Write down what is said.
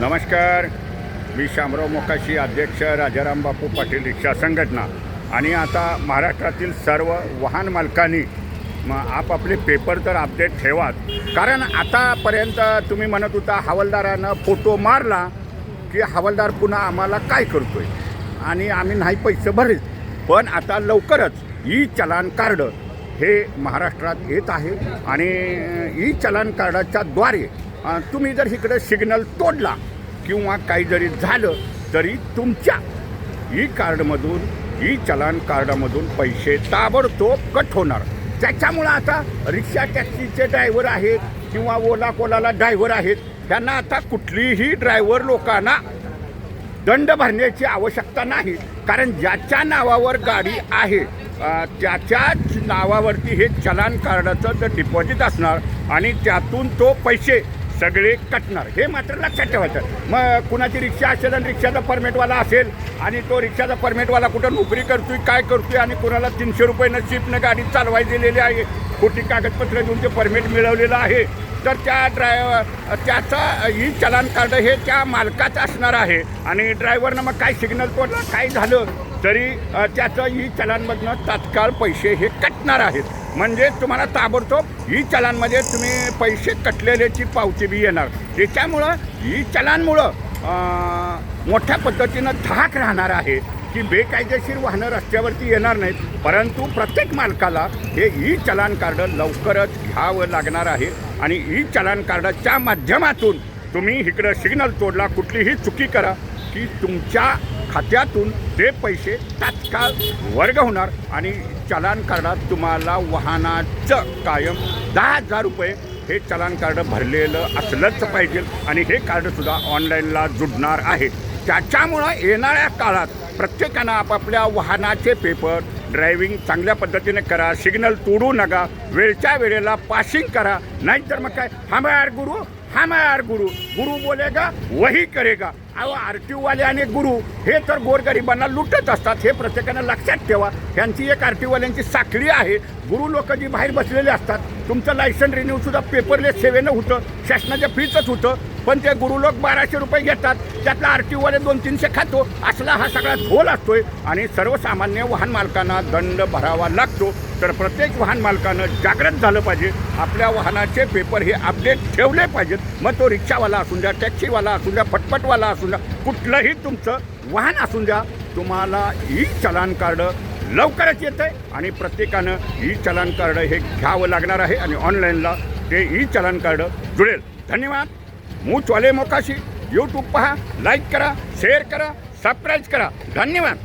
नमस्कार. मी शामराव मोकाशी अध्यक्ष राजाराम बापू पाटील रिक्षा संघटना. आणि आता महाराष्ट्रातील सर्व वाहन मालकांनी मग आपापले पेपर तर अपडेट ठेवाच कारण आतापर्यंत तुम्ही म्हणत होता हवालदारानं फोटो मारला की हवालदार पुन्हा आम्हाला काय करतो आहे आणि आम्ही नाही पैसे भरेल. पण आता लवकरच ई चलान कार्ड हे महाराष्ट्रात येत आहे. आणि ई चलान कार्डाच्या द्वारे तुम्ही जर इकडं सिग्नल तोडला किंवा काही जरी झालं तरी तुमच्या ई कार्डमधून ई चलान कार्डामधून पैसे ताबडतोब कट होणार. त्याच्यामुळं आता रिक्षा टॅक्सीचे ड्रायव्हर आहेत किंवा ओला कोलाला ड्रायव्हर आहेत त्यांना आता कुठलीही ड्रायव्हर लोकांना दंड भरण्याची आवश्यकता नाही. कारण ज्याच्या नावावर गाडी आहे त्याच्याच नावावरती हे चलान कार्डाचं तर डिपॉझिट असणार आणि त्यातून तो पैसे सगळे कटणार. हे मात्र लक्षात ठेवायचं. मग कुणाची रिक्षा असेल आणि रिक्षाचा परमिटवाला असेल आणि तो रिक्षाचा परमिटवाला कुठं नोकरी करतोय काय करतोय आणि कुणाला तीनशे रुपये नसीबनं गाडी चालवाय दिलेली आहे खोटी कागदपत्र देऊन ते परमिट मिळवलेलं आहे तर त्या ड्रायव्हर त्याचं ही चलान कार्ड हे त्या मालकाचं असणार आहे. आणि ड्रायव्हरनं मग काय सिग्नल तोडला काय झालं तरी त्याचं ही चलानमधनं तात्काळ पैसे हे कटणार आहेत. म्हणजे तुम्हाला ताबडतोब ई चलानमध्ये तुम्ही पैसे कटलेल्याची पावती बी येणार. त्याच्यामुळं ई चलानमुळं मोठ्या पद्धतीनं धाक राहणार आहे की बेकायदेशीर वाहनं रस्त्यावरती येणार नाहीत. परंतु प्रत्येक मालकाला हे ई चलान कार्ड लवकरच घ्यावं लागणार आहे. आणि ई चलान कार्डाच्या माध्यमातून तुम्ही इकडं सिग्नल तोडला कुठलीही चुकी करा की तुमच्या खात्यातून ते पैसे तात्काळ वर्ग होणार आणि चलान कार्डात तुम्हाला वाहनाचं कायम दहा हजार रुपये हे चलान कार्ड भरलेलं असलंच पाहिजे. आणि हे कार्डसुद्धा ऑनलाईनला जुडणार आहे. त्याच्यामुळं येणाऱ्या काळात प्रत्येकानं आपापल्या वाहनाचे पेपर ड्रायव्हिंग चांगल्या पद्धतीने करा सिग्नल तोडू नका वेळच्या वेळेला पासिंग करा. नाहीतर मग काय? हा यार गुरु हा यार गुरु. गुरु बोलेगा वही करेगा. अहो आर टी वाले आणि गुरु हे तर गोरगरिबांना लुटत असतात हे प्रत्येकानं लक्षात ठेवा. ह्यांची एक आर टी साखळी आहे. गुरु लोक जी बाहेर बसलेले असतात तुमचं लायसन रिन्यू सुद्धा पेपरलेस सेवेनं होतं शासनाच्या फीचंच होतं. पण ते गुरु लोक बाराशे रुपये घेतात. त्यातला आर टी वाले दोन तीनशे खातो. असला हा सगळा झोल असतोय आणि सर्वसामान्य वाहन मालकांना दंड भरावा लागतो. तर प्रत्येक वाहन मालकानं जागृत झालं पाहिजे. आपल्या वाहनाचे पेपर हे अपडेट ठेवले पाहिजेत. मग तो रिक्षावाला असून द्या टॅक्सीवाला असून द्या फटफटवाला असून द्या कुठलंही तुमचं वाहन असून द्या तुम्हाला ई चलान कार्ड लवकरच येतं आहे आणि प्रत्येकानं ई चलान कार्ड हे घ्यावं लागणार आहे आणि ऑनलाईनला ते ई चलान कार्ड जुळेल. धन्यवाद. मूचवाले मोकाशी यूट्यूब पहा लाईक करा शेअर करा सबस्क्राईब करा। धन्यवाद।